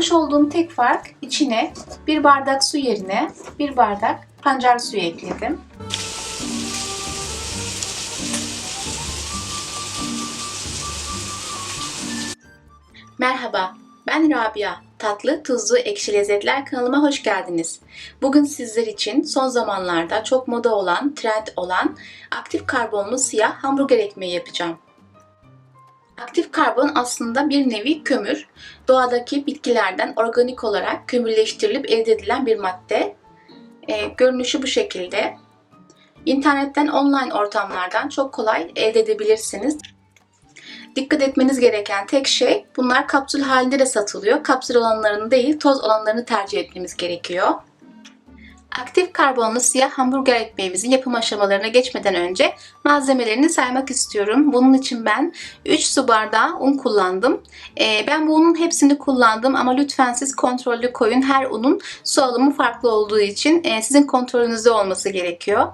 Yapmış olduğum tek fark içine bir bardak su yerine bir bardak pancar suyu ekledim. Merhaba, ben Rabia. Tatlı, tuzlu, ekşi lezzetler kanalıma hoş geldiniz. Bugün sizler için son zamanlarda çok moda olan, trend olan aktif karbonlu siyah hamburger ekmeği yapacağım. Aktif karbon aslında bir nevi kömür. Doğadaki bitkilerden organik olarak kömürleştirilip elde edilen bir madde. Ee, görünüşü bu şekilde. İnternetten, online ortamlardan çok kolay elde edebilirsiniz. Dikkat etmeniz gereken tek şey bunlar kapsül halinde de satılıyor. Kapsül olanlarını değil toz olanlarını tercih etmemiz gerekiyor. Aktif karbonlu siyah hamburger ekmeğimizin yapım aşamalarına geçmeden önce malzemelerini saymak istiyorum. Bunun için ben 3 su bardağı un kullandım. Ee, ben bu unun hepsini kullandım ama lütfen siz kontrollü koyun. Her unun su alımı farklı olduğu için e, sizin kontrolünüzde olması gerekiyor.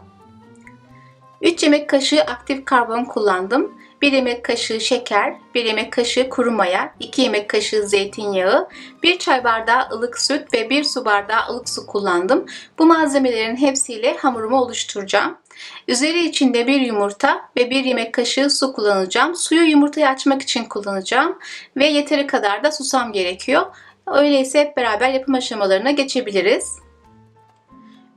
3 yemek kaşığı aktif karbon kullandım. 1 yemek kaşığı şeker, 1 yemek kaşığı kuru maya, 2 yemek kaşığı zeytinyağı, 1 çay bardağı ılık süt ve 1 su bardağı ılık su kullandım. Bu malzemelerin hepsiyle hamurumu oluşturacağım. Üzeri içinde bir yumurta ve 1 yemek kaşığı su kullanacağım. Suyu yumurtayı açmak için kullanacağım ve yeteri kadar da susam gerekiyor. Öyleyse hep beraber yapım aşamalarına geçebiliriz.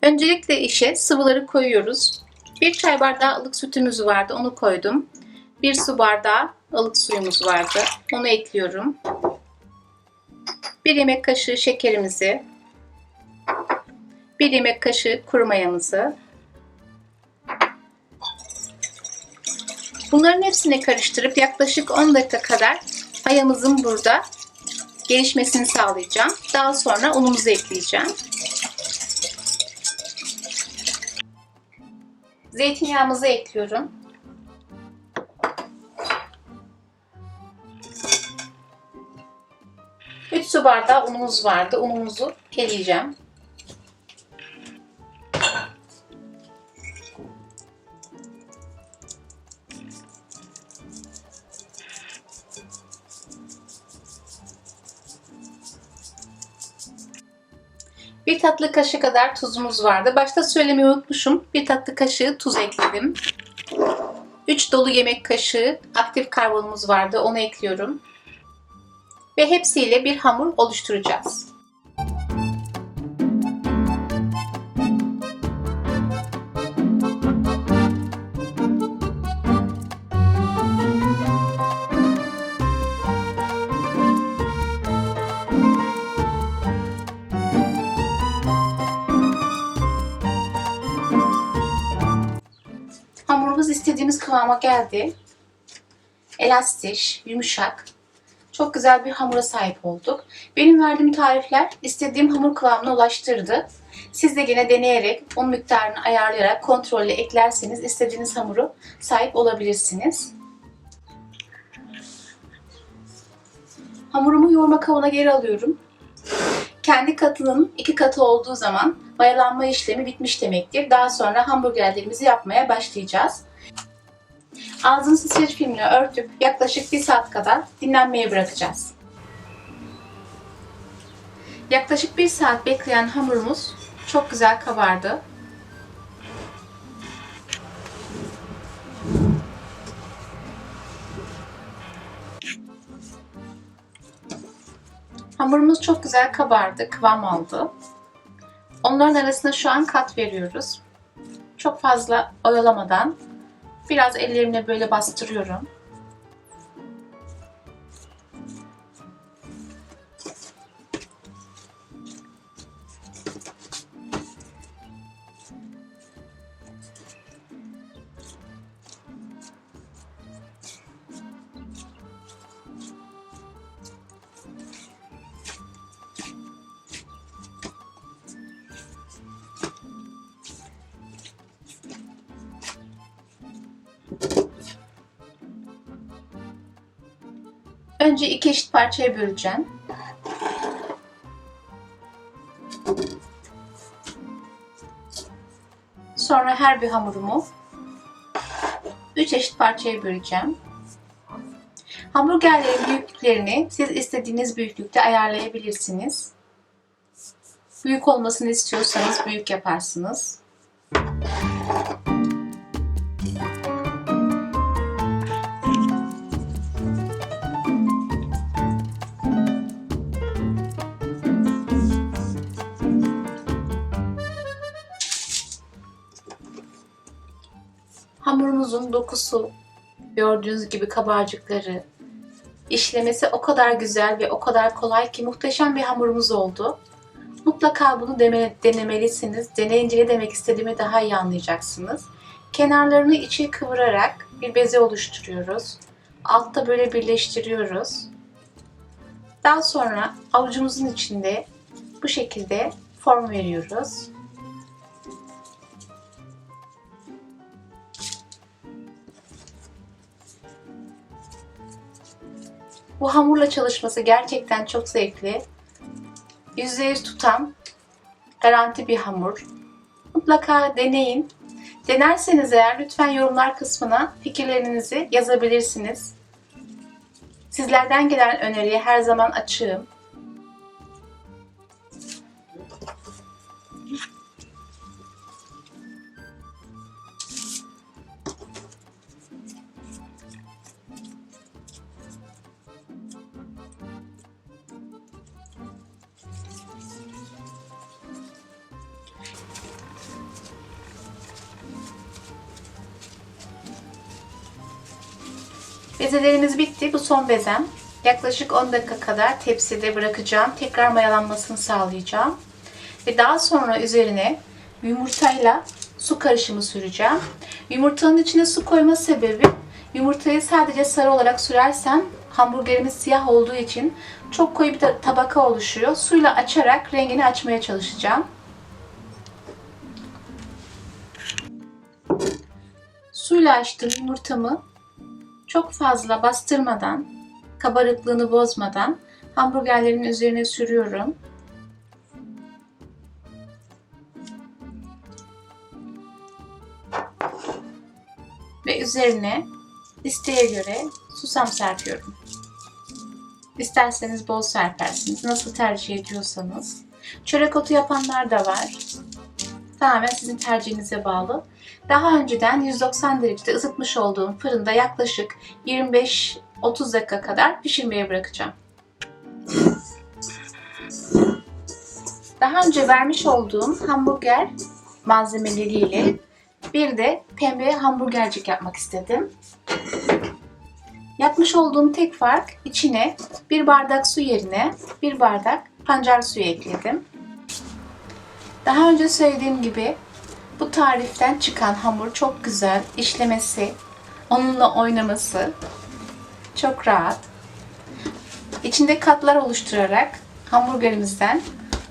Öncelikle işe sıvıları koyuyoruz. Bir çay bardağı ılık sütümüz vardı, onu koydum. Bir su bardağı ılık suyumuz vardı. Onu ekliyorum. Bir yemek kaşığı şekerimizi, bir yemek kaşığı kuru mayamızı, Bunların hepsini karıştırıp yaklaşık 10 dakika kadar mayamızın burada gelişmesini sağlayacağım. Daha sonra unumuzu ekleyeceğim. Zeytinyağımızı ekliyorum. 3 su bardağı unumuz vardı. Unumuzu eleyeceğim. Bir tatlı kaşığı kadar tuzumuz vardı. Başta söylemeyi unutmuşum. Bir tatlı kaşığı tuz ekledim. 3 dolu yemek kaşığı aktif karbonumuz vardı. Onu ekliyorum ve hepsiyle bir hamur oluşturacağız. Hamurumuz istediğimiz kıvama geldi. Elastik, yumuşak, çok güzel bir hamura sahip olduk. Benim verdiğim tarifler istediğim hamur kıvamına ulaştırdı. Siz de yine deneyerek un miktarını ayarlayarak kontrolle eklerseniz istediğiniz hamuru sahip olabilirsiniz. Hamurumu yoğurma kabına geri alıyorum. Kendi katının iki katı olduğu zaman mayalanma işlemi bitmiş demektir. Daha sonra hamburgerlerimizi yapmaya başlayacağız. Ağzını streç filmle örtüp yaklaşık bir saat kadar dinlenmeye bırakacağız. Yaklaşık bir saat bekleyen hamurumuz çok güzel kabardı. Hamurumuz çok güzel kabardı, kıvam aldı. Onların arasına şu an kat veriyoruz. Çok fazla oyalamadan Biraz ellerimle böyle bastırıyorum. Önce iki eşit parçaya böleceğim. Sonra her bir hamurumu üç eşit parçaya böleceğim. Hamburgerlerin büyüklüklerini siz istediğiniz büyüklükte ayarlayabilirsiniz. Büyük olmasını istiyorsanız büyük yaparsınız. Hamurumuzun dokusu, gördüğünüz gibi kabarcıkları, işlemesi o kadar güzel ve o kadar kolay ki muhteşem bir hamurumuz oldu. Mutlaka bunu denemelisiniz. Deneyince ne demek istediğimi daha iyi anlayacaksınız. Kenarlarını içi kıvırarak bir beze oluşturuyoruz. Altta böyle birleştiriyoruz. Daha sonra avucumuzun içinde bu şekilde form veriyoruz. Bu hamurla çalışması gerçekten çok zevkli. %100 tutan garanti bir hamur. Mutlaka deneyin. Denerseniz eğer lütfen yorumlar kısmına fikirlerinizi yazabilirsiniz. Sizlerden gelen öneriye her zaman açığım. Bezelerimiz bitti. Bu son bezem. Yaklaşık 10 dakika kadar tepside bırakacağım. Tekrar mayalanmasını sağlayacağım. Ve daha sonra üzerine yumurtayla su karışımı süreceğim. Yumurtanın içine su koyma sebebi yumurtayı sadece sarı olarak sürersen hamburgerimiz siyah olduğu için çok koyu bir tabaka oluşuyor. Suyla açarak rengini açmaya çalışacağım. Suyla açtığım yumurtamı çok fazla bastırmadan, kabarıklığını bozmadan hamburgerlerin üzerine sürüyorum. Ve üzerine isteğe göre susam serpiyorum. İsterseniz bol serpersiniz. Nasıl tercih ediyorsanız. Çörek otu yapanlar da var. Tamamen sizin tercihinize bağlı. Daha önceden 190 derecede ısıtmış olduğum fırında yaklaşık 25-30 dakika kadar pişirmeye bırakacağım. Daha önce vermiş olduğum hamburger malzemeleriyle bir de pembe hamburgercik yapmak istedim. Yapmış olduğum tek fark içine bir bardak su yerine bir bardak pancar suyu ekledim. Daha önce söylediğim gibi bu tariften çıkan hamur çok güzel. işlemesi, onunla oynaması çok rahat. İçinde katlar oluşturarak hamburgerimizden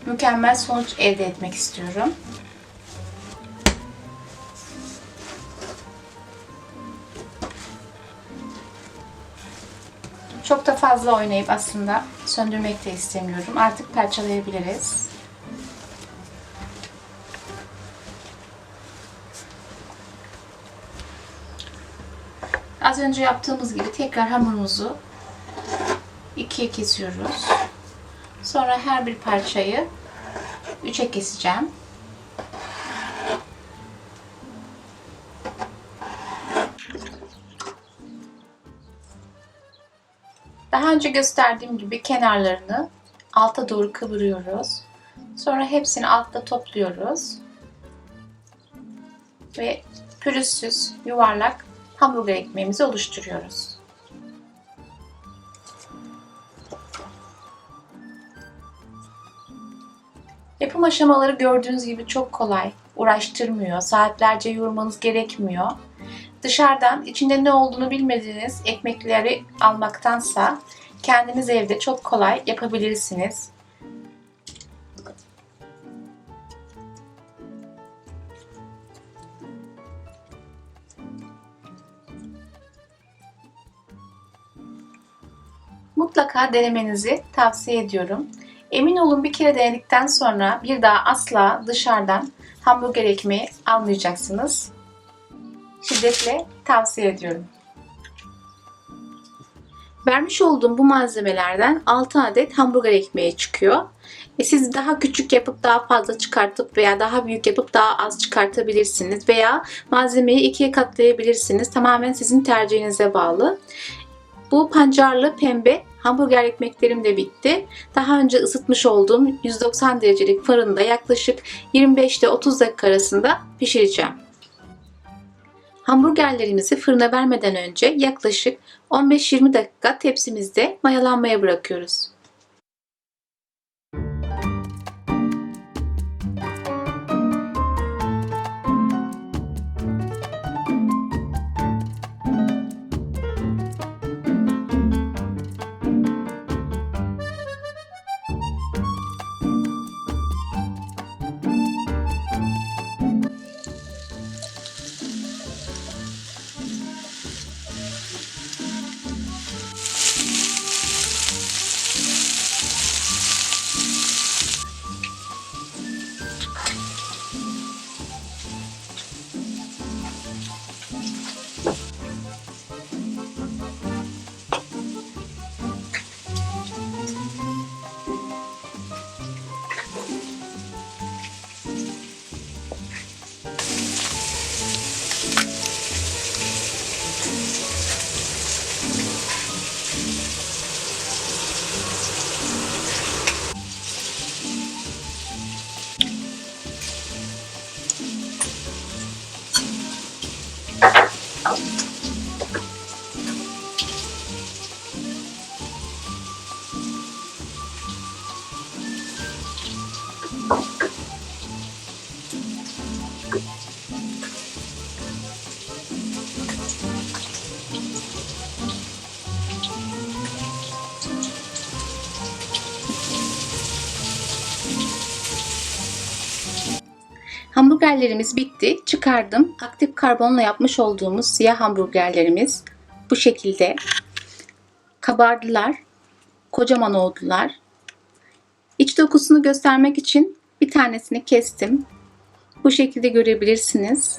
mükemmel sonuç elde etmek istiyorum. Çok da fazla oynayıp aslında söndürmek de istemiyorum. Artık parçalayabiliriz. Az önce yaptığımız gibi tekrar hamurumuzu ikiye kesiyoruz. Sonra her bir parçayı üçe keseceğim. Daha önce gösterdiğim gibi kenarlarını alta doğru kıvırıyoruz. Sonra hepsini altta topluyoruz. Ve pürüzsüz, yuvarlak hamburger ekmeğimizi oluşturuyoruz. Yapım aşamaları gördüğünüz gibi çok kolay, uğraştırmıyor, saatlerce yoğurmanız gerekmiyor. Dışarıdan içinde ne olduğunu bilmediğiniz ekmekleri almaktansa kendiniz evde çok kolay yapabilirsiniz. Mutlaka denemenizi tavsiye ediyorum. Emin olun bir kere denedikten sonra bir daha asla dışarıdan hamburger ekmeği almayacaksınız. Şiddetle tavsiye ediyorum. Vermiş olduğum bu malzemelerden 6 adet hamburger ekmeği çıkıyor. E siz daha küçük yapıp daha fazla çıkartıp veya daha büyük yapıp daha az çıkartabilirsiniz veya malzemeyi ikiye katlayabilirsiniz. Tamamen sizin tercihinize bağlı. Bu pancarlı pembe hamburger ekmeklerim de bitti. Daha önce ısıtmış olduğum 190 derecelik fırında yaklaşık 25 ile 30 dakika arasında pişireceğim. Hamburgerlerimizi fırına vermeden önce yaklaşık 15-20 dakika tepsimizde mayalanmaya bırakıyoruz. Hamburgerlerimiz bitti. Çıkardım. Aktif karbonla yapmış olduğumuz siyah hamburgerlerimiz bu şekilde kabardılar. Kocaman oldular. İç dokusunu göstermek için bir tanesini kestim. Bu şekilde görebilirsiniz.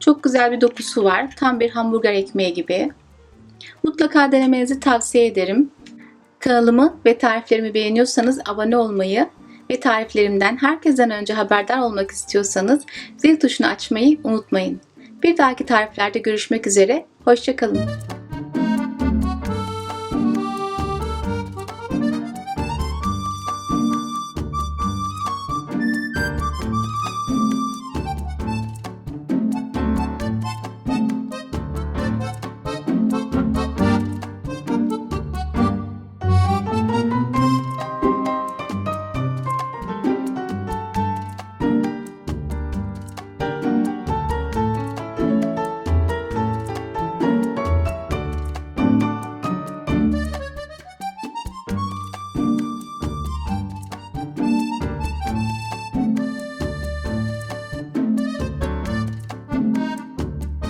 Çok güzel bir dokusu var. Tam bir hamburger ekmeği gibi. Mutlaka denemenizi tavsiye ederim. Kanalımı ve tariflerimi beğeniyorsanız abone olmayı ve tariflerimden herkesten önce haberdar olmak istiyorsanız zil tuşunu açmayı unutmayın. Bir dahaki tariflerde görüşmek üzere. Hoşçakalın.